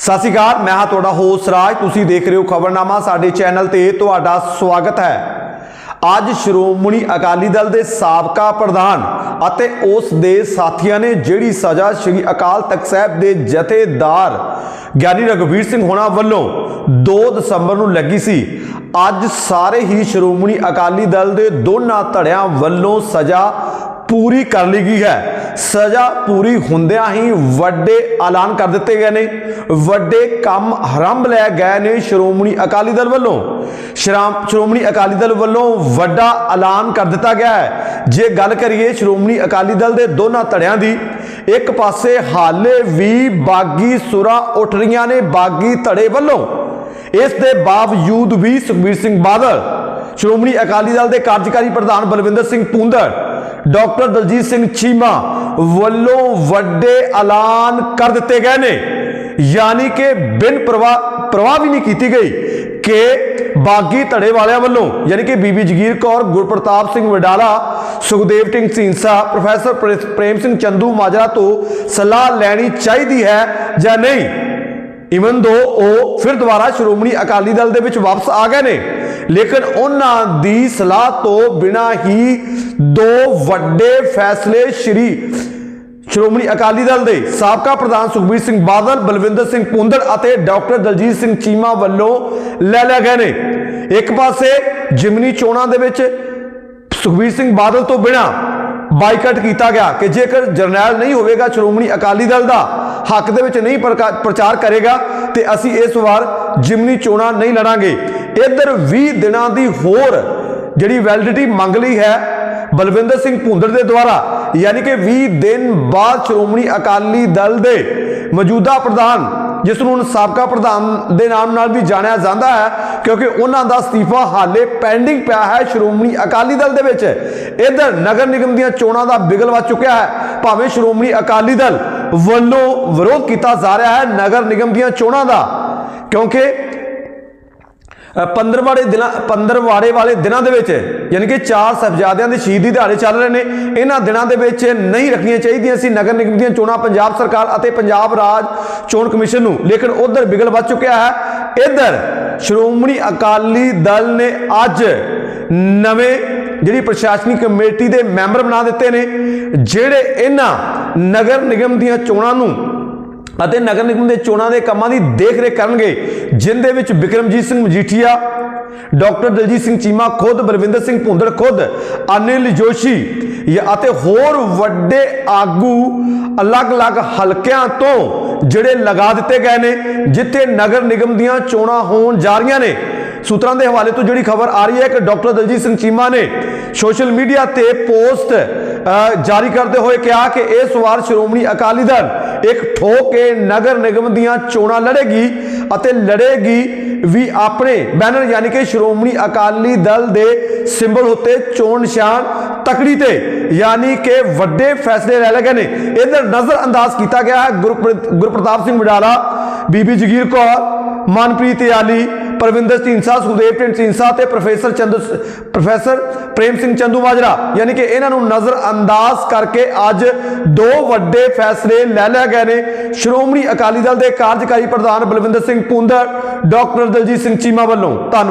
ਸਤਿ ਸ਼੍ਰੀ ਅਕਾਲ, ਮੈਂ ਹਾਂ ਤੁਹਾਡਾ ਹੋਸਟ ਰਾਜ। ਤੁਸੀਂ ਦੇਖ ਰਹੇ ਹੋ ਖਬਰਨਾਮਾ, ਸਾਡੇ ਚੈਨਲ ਤੇ ਤੁਹਾਡਾ ਸਵਾਗਤ ਹੈ। ਅੱਜ ਸ਼੍ਰੋਮਣੀ ਅਕਾਲੀ ਦਲ ਦੇ ਸਾਬਕਾ ਪ੍ਰਧਾਨ ਅਤੇ ਉਸ ਦੇ ਸਾਥੀਆਂ ਨੇ ਜਿਹੜੀ ਸਜ਼ਾ ਸ੍ਰੀ ਅਕਾਲ ਤਖਤ ਸਾਹਿਬ ਦੇ ਜਥੇਦਾਰ ਗਿਆਨੀ ਰਘਵੀਰ ਸਿੰਘ ਹੋਣਾ ਵੱਲੋਂ 2 ਦਸੰਬਰ ਨੂੰ ਲੱਗੀ ਸੀ, ਅੱਜ ਸਾਰੇ ਹੀ ਸ਼੍ਰੋਮਣੀ ਅਕਾਲੀ ਦਲ ਦੇ ਦੋਨਾਂ ਧੜਿਆਂ ਵੱਲੋਂ ਸਜ਼ਾ ਪੂਰੀ ਕਰ ਲਈ ਗਈ ਹੈ। ਸਜ਼ਾ ਪੂਰੀ ਹੁੰਦਿਆਂ ਹੀ ਵੱਡੇ ਐਲਾਨ ਕਰ ਦਿੱਤੇ ਗਏ ਨੇ। ਵੱਡੇ ਕੰਮ ਆਰੰਭ ਲੈ ਗਏ ਨੇ ਸ਼੍ਰੋਮਣੀ ਅਕਾਲੀ ਦਲ ਵੱਲੋਂ। ਸ਼੍ਰਾਮ, ਸ਼੍ਰੋਮਣੀ ਅਕਾਲੀ ਦਲ ਵੱਲੋਂ ਵੱਡਾ ਐਲਾਨ ਕਰ ਦਿੱਤਾ ਗਿਆ ਹੈ। ਜੇ ਗੱਲ ਕਰੀਏ ਸ਼੍ਰੋਮਣੀ ਅਕਾਲੀ ਦਲ ਦੇ ਦੋਨਾਂ ਧੜਿਆਂ ਦੀ, ਇੱਕ ਪਾਸੇ ਹਾਲੇ ਵੀ ਬਾਗੀ ਸੁਰਾਂ ਉੱਠ ਰਹੀਆਂ ਨੇ ਬਾਗੀ ਧੜੇ ਵੱਲੋਂ। ਇਸ ਦੇ ਬਾਵਜੂਦ ਵੀ ਸੁਖਬੀਰ ਸਿੰਘ ਬਾਦਲ, ਸ਼੍ਰੋਮਣੀ ਅਕਾਲੀ ਦਲ ਦੇ ਕਾਰਜਕਾਰੀ ਪ੍ਰਧਾਨ ਬਲਵਿੰਦਰ ਸਿੰਘ ਪੁੰਦਰ ਡਾਕਟਰ ਦਲਜੀਤ ਸਿੰਘ ਚੀਮਾ ਵੱਲੋਂ ਵੱਡੇ ਐਲਾਨ ਕਰ ਦਿੱਤੇ ਗਏ ਨੇ। ਯਾਨੀ ਕਿ ਬਿਨ ਪ੍ਰਵਾਹ ਪ੍ਰਵਾਹ ਵੀ ਨਹੀਂ ਕੀਤੀ ਗਈ ਕਿ ਬਾਗੀ ਧੜੇ ਵਾਲਿਆਂ ਵੱਲੋਂ, ਯਾਨੀ ਕਿ ਬੀਬੀ ਜਗੀਰ ਕੌਰ, ਗੁਰਪ੍ਰਤਾਪ ਸਿੰਘ ਵਡਾਲਾ, ਸੁਖਦੇਵ ਸਿੰਘ ਢੀਂਸਾ ਪ੍ਰੋਫੈਸਰ ਪ੍ਰੇ- ਪ੍ਰੇਮ ਸਿੰਘ ਚੰਦੂ ਮਾਜਰਾ ਤੋਂ ਸਲਾਹ ਲੈਣੀ ਚਾਹੀਦੀ ਹੈ ਜਾਂ ਨਹੀਂ? ਇਵਨ ਦੋ ਉਹ ਫਿਰ ਦੁਬਾਰਾ ਸ਼੍ਰੋਮਣੀ ਅਕਾਲੀ ਦਲ ਦੇ ਵਿੱਚ ਵਾਪਸ ਆ ਗਏ ਨੇ। ਲੇਕਿਨ ਉਹਨਾਂ ਦੀ ਸਲਾਹ ਤੋਂ ਬਿਨਾ ਹੀ ਦੋ ਵੱਡੇ ਫੈਸਲੇ ਸ਼੍ਰੀ ਸ਼੍ਰੋਮਣੀ ਅਕਾਲੀ ਦਲ ਦੇ ਸਾਬਕਾ ਪ੍ਰਧਾਨ ਸੁਖਬੀਰ ਸਿੰਘ ਬਾਦਲ, ਬਲਵਿੰਦਰ ਸਿੰਘ ਪੁੰਦਰ ਅਤੇ ਡਾਕਟਰ ਦਲਜੀਤ ਸਿੰਘ ਚੀਮਾ ਵੱਲੋਂ ਲੈ ਲਿਆ ਗਏ ਨੇ। ਇੱਕ ਪਾਸੇ ਜਿਮਨੀ ਚੋਣਾਂ ਦੇ ਵਿੱਚ ਸੁਖਬੀਰ ਸਿੰਘ ਬਾਦਲ ਤੋਂ ਬਿਨਾ ਬਾਈਕਾਟ ਕੀਤਾ ਗਿਆ ਕਿ ਜੇਕਰ ਜਰਨੈਲ ਨਹੀਂ ਹੋਵੇਗਾ, ਸ਼੍ਰੋਮਣੀ ਅਕਾਲੀ ਦਲ ਦਾ ਹੱਕ ਦੇ ਵਿੱਚ ਨਹੀਂ ਪ੍ਰਕਾ- ਪ੍ਰਚਾਰ ਕਰੇਗਾ ਤੇ ਅਸੀਂ ਇਸ ਵਾਰ ਜਿਮਨੀ ਚੋਣਾਂ ਨਹੀਂ ਲੜਾਂਗੇ। ਇੱਧਰ 20 ਦਿਨਾਂ ਦੀ ਹੋਰ ਜਿਹੜੀ ਵੈਲਿਡਿਟੀ ਮੰਗ ਲਈ ਹੈ ਬਲਵਿੰਦਰ ਸਿੰਘ ਭੁੰਦਰ ਦੇ ਦੁਆਰਾ, ਯਾਨੀ ਕਿ 20 ਦਿਨ ਬਾਅਦ ਸ਼੍ਰੋਮਣੀ ਅਕਾਲੀ ਦਲ ਦੇ ਮੌਜੂਦਾ ਪ੍ਰਧਾਨ ਜਿਸ ਨੂੰ ਹੁਣ ਸਾਬਕਾ ਪ੍ਰਧਾਨ ਦੇ ਨਾਮ ਨਾਲ ਵੀ ਜਾਣਿਆ ਜਾਂਦਾ ਹੈ, ਕਿਉਂਕਿ ਉਹਨਾਂ ਦਾ ਅਸਤੀਫਾ ਹਾਲੇ ਪੈਂਡਿੰਗ ਪਿਆ ਹੈ ਸ਼੍ਰੋਮਣੀ ਅਕਾਲੀ ਦਲ ਦੇ ਵਿੱਚ। ਇਧਰ ਨਗਰ ਨਿਗਮ ਦੀਆਂ ਚੋਣਾਂ ਦਾ ਬਿਗਲ ਵੱਜ ਚੁੱਕਿਆ ਹੈ। ਭਾਵੇਂ ਸ਼੍ਰੋਮਣੀ ਅਕਾਲੀ ਦਲ ਵੱਲੋਂ ਵਿਰੋਧ ਕੀਤਾ ਜਾ ਰਿਹਾ ਹੈ ਨਗਰ ਨਿਗਮ ਦੀਆਂ ਚੋਣਾਂ ਦਾ, ਕਿਉਂਕਿ ਪੰਦਰਵਾੜੇ ਦਿਨਾਂ ਪੰਦਰਵਾੜੇ ਵਾਲੇ ਦਿਨਾਂ ਦੇ ਵਿੱਚ, ਯਾਨੀ ਕਿ ਚਾਰ ਸਾਹਿਬਜ਼ਾਦਿਆਂ ਦੇ ਸ਼ਹੀਦੀ ਦਿਹਾੜੇ ਚੱਲ ਰਹੇ ਨੇ, ਇਹਨਾਂ ਦਿਨਾਂ ਦੇ ਵਿੱਚ ਨਹੀਂ ਰੱਖਣੀਆਂ ਚਾਹੀਦੀਆਂ ਸੀ। ਨਗਰ ਨਿਗਮ ਦੀਆਂ ਚੋਣਾਂ ਪੰਜਾਬ ਸਰਕਾਰ ਅਤੇ ਪੰਜਾਬ ਰਾਜ ਚੋਣ ਕਮਿਸ਼ਨ ਨੂੰ। ਲੇਕਿਨ ਉਧਰ ਬਿਗਲ ਵੱਜ ਚੁੱਕਿਆ ਹੈ। ਇਧਰ ਸ਼੍ਰੋਮਣੀ ਅਕਾਲੀ ਦਲ ਨੇ ਅੱਜ ਨਵੇਂ ਜਿਹੜੀ ਪ੍ਰਸ਼ਾਸਨਿਕ ਕਮੇਟੀ ਦੇ ਮੈਂਬਰ ਬਣਾ ਦਿੱਤੇ ਨੇ, ਜਿਹੜੇ ਇਹਨਾਂ ਨਗਰ ਨਿਗਮ ਦੀਆਂ ਚੋਣਾਂ ਨੂੰ ਅਤੇ ਨਗਰ ਨਿਗਮ ਦੇ ਚੋਣਾਂ ਦੇ ਕੰਮਾਂ ਦੀ ਦੇਖਰੇਖ ਕਰਨਗੇ ਜਿੰਦੇ ਵਿੱਚ ਬਿਕਰਮਜੀਤ ਸਿੰਘ ਮਜੀਠੀਆ, ਡਾਕਟਰ ਦਲਜੀਤ ਸਿੰਘ ਚੀਮਾ ਖੁਦ, ਬਲਵਿੰਦਰ ਸਿੰਘ ਭੁੰਦੜ ਖੁਦ, ਅਨਿਲ ਜੋਸ਼ੀ ਜਾਂ- ਅਤੇ ਹੋਰ ਵੱਡੇ ਆਗੂ ਅਲੱਗ-ਅਲੱਗ ਹਲਕਿਆਂ ਤੋਂ ਜਿਹੜੇ ਲਗਾ ਦਿੱਤੇ ਗਏ ਨੇ, ਜਿੱਥੇ ਨਗਰ ਨਿਗਮ ਦੀਆਂ ਚੋਣਾਂ ਹੋਣ ਜਾ ਰਹੀਆਂ ਨੇ। ਸੂਤਰਾਂ ਦੇ ਹਵਾਲੇ ਤੋਂ ਜਿਹੜੀ ਖਬਰ ਆ ਰਹੀ ਹੈ ਕਿ ਡਾਕਟਰ ਦਲਜੀਤ ਸਿੰਘ ਚੀਮਾ ਨੇ ਸੋਸ਼ਲ ਮੀਡੀਆ ਤੇ ਪੋਸਟ ਜਾਰੀ ਕਰਦੇ ਹੋਏ ਕਿਹਾ ਕਿ ਇਸ ਵਾਰ ਸ਼੍ਰੋਮਣੀ ਅਕਾਲੀ ਦਲ, ਇੱਕ ਠੋਕ ਕੇ ਨਗਰ ਨਿਗਮ ਦੀਆਂ ਚੋਣਾਂ ਲੜੇਗੀ ਅਤੇ ਲੜੇਗੀ ਵੀ ਆਪਣੇ ਬੈਨਰ, ਯਾਨੀ ਕਿ ਸ਼੍ਰੋਮਣੀ ਅਕਾਲੀ ਦਲ ਦੇ ਸਿੰਬਲ ਉੱਤੇ ਚੋਣ ਨਿਸ਼ਾਨ ਤਕੜੀ ਤੇ, ਯਾਨੀ ਕਿ ਵੱਡੇ ਫੈਸਲੇ ਲੈ ਲਏ ਗਏ ਨੇ। ਇਧਰ ਨਜ਼ਰ ਅੰਦਾਜ਼ ਕੀਤਾ ਗਿਆ ਹੈ ਗੁਰਪ੍ਰ- ਗੁਰਪ੍ਰਤਾਪ ਸਿੰਘ ਵਡਾਲਾ, ਬੀਬੀ ਜਗੀਰ ਕੌਰ, ਮਨਪ੍ਰੀਤ ਯਾਲੀ ਪਰਵਿੰਦਰ ਢੀਂਸਾ ਸੁਖਦੇਵ ਸਿੰਘ ਢੀਂਸਾ ਤੇ ਪ੍ਰੋਫੈਸਰ ਚੰਦੂ ਪ੍ਰੋਫੈਸਰ ਪ੍ਰੇਮ ਸਿੰਘ ਚੰਦੂ ਮਾਜਰਾ ਯਾਨੀ ਕਿ ਇਹਨਾਂ ਨੂੰ ਨਜ਼ਰ ਅੰਦਾਜ਼ ਕਰਕੇ ਅੱਜ ਦੋ ਵੱਡੇ ਫੈਸਲੇ ਲੈ ਲਏ ਗਏ ਨੇ। ਸ਼੍ਰੋਮਣੀ ਅਕਾਲੀ ਦਲ ਦੇ ਕਾਰਜਕਾਰੀ ਪ੍ਰਧਾਨ ਬਲਵਿੰਦਰ ਸਿੰਘ ਪੁੰਦਰ, ਡਾਕਟਰ ਦਲਜੀਤ ਸਿੰਘ ਚੀਮਾ ਵੱਲੋਂ। ਧੰਨਵਾਦ।